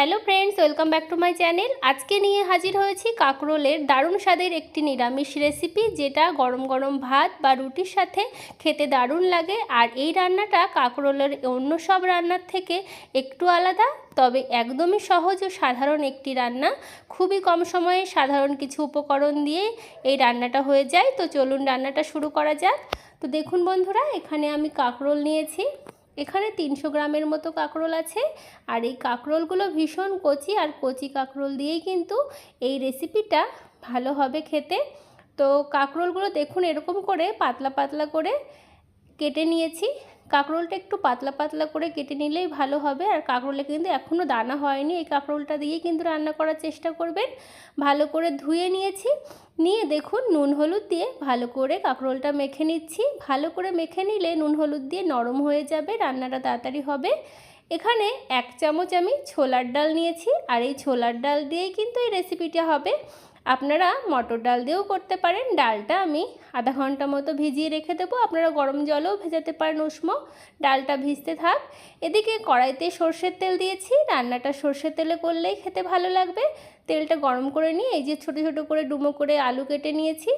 Hello friends, welcome back to my channel. আজকে নিয়ে হাজির হয়েছি কাঁকরোলের দারুণ স্বাদের একটি নিরামিষ রেসিপি, যেটা গরম গরম ভাত বা রুটির সাথে খেতে দারুণ লাগে। আর এই রান্নাটা কাঁকরোলের অন্য সব রান্নার থেকে একটু আলাদা, তবে একদমই সহজ ও সাধারণ একটি রান্না। খুবই কম সময়ে সাধারণ কিছু উপকরণ দিয়ে এই রান্নাটা হয়ে যায়। তো চলুন রান্নাটা শুরু করা যাক। তো দেখুন বন্ধুরা, এখানে আমি কাঁকরোল নিয়েছি। এখানে তিনশো গ্রামের মতো কাঁকরোল আছে। আর এই কাঁকরোলগুলো ভীষণ কচি আর কচি কাঁকরোল দিয়েই কিন্তু এই রেসিপিটা ভালো হবে খেতে। তো কাঁকরোলগুলো দেখুন এরকম করে পাতলা পাতলা করে কেটে নিয়েছি। কাঁকরোলটা একটু পাতলা পাতলা করে কেটে নিলেই ভালো হবে। আর কাঁকরোলে কিন্তু এখনও দানা হয়নি। এই কাঁকরোলটা দিয়েই কিন্তু রান্না করার চেষ্টা করবেন। ভালো করে ধুয়ে নিয়েছি। নিয়ে দেখুন নুন হলুদ দিয়ে ভালো করে কাঁকরোলটা মেখে নিচ্ছি। ভালো করে মেখে নিলে নুন হলুদ দিয়ে নরম হয়ে যাবে, রান্নাটা তাড়াতাড়ি হবে। এখানে এক চামচ আমি ছোলার ডাল নিয়েছি। আর এই ছোলার ডাল দিয়েই কিন্তু এই রেসিপিটা হবে। আপনারা মটর ডাল দিয়েও করতে পারেন। ডালটা আমি আধা ঘণ্টা মতো ভিজিয়ে রেখে দেবো। আপনারা গরম জলেও ভেজাতে পারেন উষ্ম ডালটা ভিজতে থাক। এদিকে কড়াইতে সর্ষের তেল দিয়েছি। রান্নাটা সর্ষের তেলে করলেই খেতে ভালো লাগবে। তেলটা গরম করে নিয়ে এই যে ছোটো ছোটো করে ডুমো করে আলু কেটে নিয়েছি।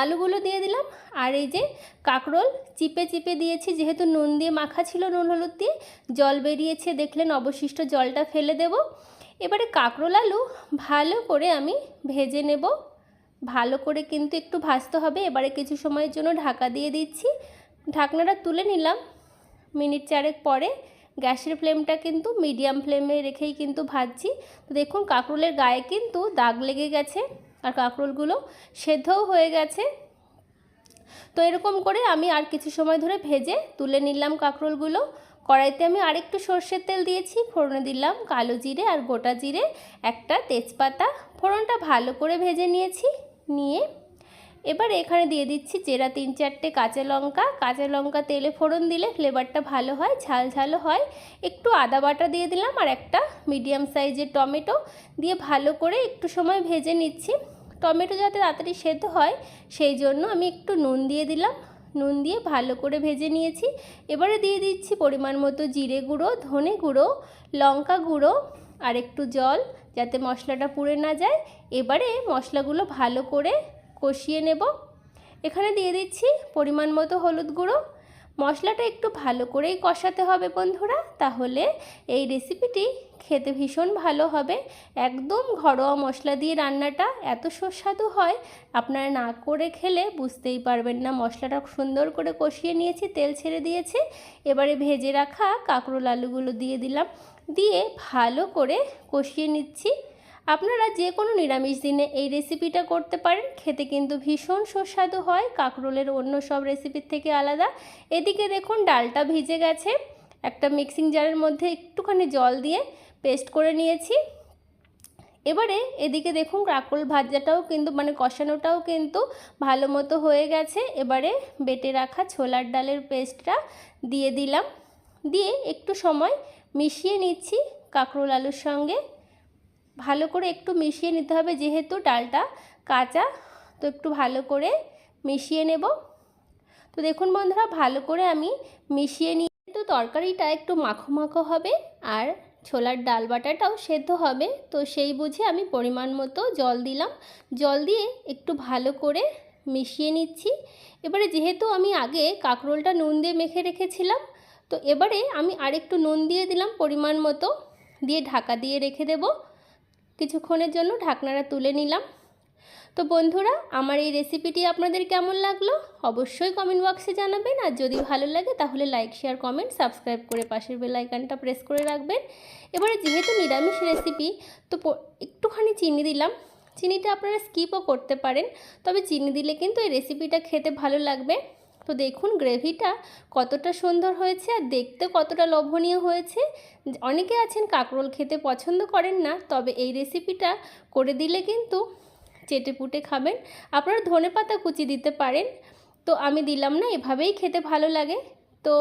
আলুগুলো দিয়ে দিলাম। আর এই যে কাঁকরোল চিপে চিপে দিয়েছি। যেহেতু নুন দিয়ে মাখা ছিল নুন হলুদ দিয়ে, জল বেরিয়েছে, দেখলেন অবশিষ্ট জলটা ফেলে দেব। এবারে কাঁকরোল আলু ভালো করে আমি ভেজে নেব। ভালো করে কিন্তু একটু ভাজতে হবে। এবারে কিছু সময়ের জন্য ঢাকা দিয়ে দিচ্ছি। ঢাকনাটা তুলে নিলাম। মিনিট চারেক পরে গ্যাসের ফ্লেমটা কিন্তু মিডিয়াম ফ্লেমে রেখেই কিন্তু ভাজছি। তো দেখুন, কাঁকরোলের গায়ে কিন্তু দাগ লেগে গেছে আর কাঁকরোলগুলো সেদ্ধও হয়ে গেছে। তো এরকম করে আমি আর কিছু সময় ধরে ভেজে তুলে নিলাম কাঁকরোলগুলো। কড়াইতে আমি আরেকটু সর্ষের তেল দিয়েছি, ফোড়নে দিলাম কালো জিরে আর গোটা জিরে, একটা তেজপাতা। ফোড়নটা ভালো করে ভেজে নিয়েছি, নিয়ে এবার এখানে দিয়ে দিচ্ছি জেরা তিন চারটে কাঁচা লঙ্কা। কাঁচা লঙ্কা তেলে ফোড়ন দিলে ফ্লেভারটা ভালো হয়, ঝাল ঝালও হয়। একটু আদা বাটা দিয়ে দিলাম আর একটা মিডিয়াম সাইজের টমেটো। দিয়ে ভালো করে একটু সময় ভেজে নিচ্ছি। টমেটো যাতে তাড়াতাড়ি সেদ্ধ হয়, সেই জন্য আমি একটু নুন দিয়ে দিলাম। নুন দিয়ে ভালো করে ভেজে নিয়েছি। এবারে দিয়ে দিচ্ছি পরিমাণ মতো জিরে গুঁড়ো, ধনে গুঁড়ো, লঙ্কা গুঁড়ো আর একটু জল যাতে মশলাটা পুড়ে না যায়। এবারে মশলাগুলো ভালো করে কষিয়ে নেব। এখানে দিয়ে দিচ্ছি পরিমাণ মতো হলুদ গুঁড়ো। মশলাটা একটু ভালো করেই কষাতে হবে বন্ধুরা। তাহলে এই রেসিপিটি খেতে ভীষণ ভালো হবে। একদম ঘরোয়া মশলা দিয়ে রান্নাটা এত সুস্বাদু হয়, আপনারা না করে খেলে বুঝতেই পারবেন না। মশলাটা সুন্দর করে কষিয়ে নিয়েছি, তেল ছেড়ে দিয়েছে। এবারে ভেজে রাখা কাঁকরোল আলুগুলো দিয়ে দিলাম। দিয়ে ভালো করে কষিয়ে নিচ্ছি। আপনারা যে কোনো নিরামিষ দিনে এই রেসিপিটা করতে পারেন। খেতে কিন্তু ভীষণ সুস্বাদু হয়। কাঁকরোলের অন্য সব রেসিপির থেকে আলাদা। এদিকে দেখুন, ডালটা ভিজে গেছে। একটা মিক্সিং জারের মধ্যে একটুখানি জল দিয়ে পেস্ট করে নিয়েছি। এবারে এদিকে দেখুন, কাঁকরোল ভাজাটাও কিন্তু মানে কষানোটাও কিন্তু ভালো মতো হয়ে গেছে। এবারে বেটে রাখা ছোলার ডালের পেস্টটা দিয়ে দিলাম। দিয়ে একটু সময় মিশিয়ে নিচ্ছি কাঁকরোল আলুর সঙ্গে। ভালো করে একটু মিশিয়ে নিতে হবে, যেহেতু ডালটা কাঁচা, তো একটু ভালো করে মিশিয়ে নেব। তো দেখুন বন্ধুরা, ভালো করে আমি মিশিয়ে নিয়ে তো তরকারিটা একটু মাখো মাখো হবে আর ছোলার ডাল বাটাটাও সেদ্ধ হবে। তো সেই বুঝে আমি পরিমাণ মতো জল দিলাম। জল দিয়ে একটু ভালো করে মিশিয়ে নিচ্ছি। এবারে যেহেতু আমি আগে কাঁকরোলটা নুন দিয়ে মেখে রেখেছিলাম, তো এবারে আমি আরেকটু নুন দিয়ে দিলাম পরিমাণ মতো। দিয়ে ঢাকা দিয়ে রেখে দেবো। কিছুক্ষণের জন্য ঢাকনাটা তুলে নিলাম। তো বন্ধুরা, আমার এই রেসিপিটি আপনাদের কেমন লাগল? অবশ্যই কমেন্ট বক্সে জানাবেন, আর যদি ভালো লাগে তাহলে লাইক শেয়ার কমেন্ট সাবস্ক্রাইব করে পাশের বেল আইকনটা প্রেস করে রাখবেন। এবারে যেহেতু নিরামিষ রেসিপি তো একটুখানি চিনি দিলাম। চিনিটা আপনারা স্কিপও করতে পারেন, তবে চিনি দিলে কিন্তু এই রেসিপিটা খেতে ভালো লাগবে। তো দেখুন গ্রেভিটা কতটা সুন্দর হয়েছে আর দেখতে কতটা লোভনীয় হয়েছে। অনেকে আছেন কাঁকরোল খেতে পছন্দ করেন না, তবে এই রেসিপিটা করে দিলে কিন্তু চেটে পুটে খাবেন। আপনারা ধনে পাতা কুচি দিতে পারেন, তো আমি দিলাম না, এভাবেই খেতে ভালো লাগে। তো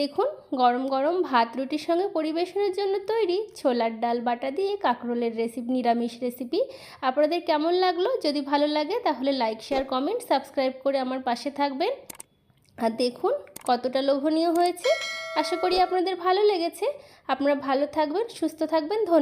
দেখুন গরম গরম ভাত রুটির সঙ্গে পরিবেশনের জন্য তৈরি ছোলার ডাল বাটা দিয়ে কাঁকরোলের রেসিপি নিরামিষ রেসিপি আপনাদের কেমন লাগল? যদি ভালো লাগে তাহলে লাইক শেয়ার কমেন্ট সাবস্ক্রাইব করে আমার পাশে থাকবেন। আর দেখুন কতটা লোভনীয় হয়েছে। আশা করি আপনাদের ভালো লেগেছে। আপনারা ভালো থাকবেন, সুস্থ থাকবেন। ধন্যবাদ।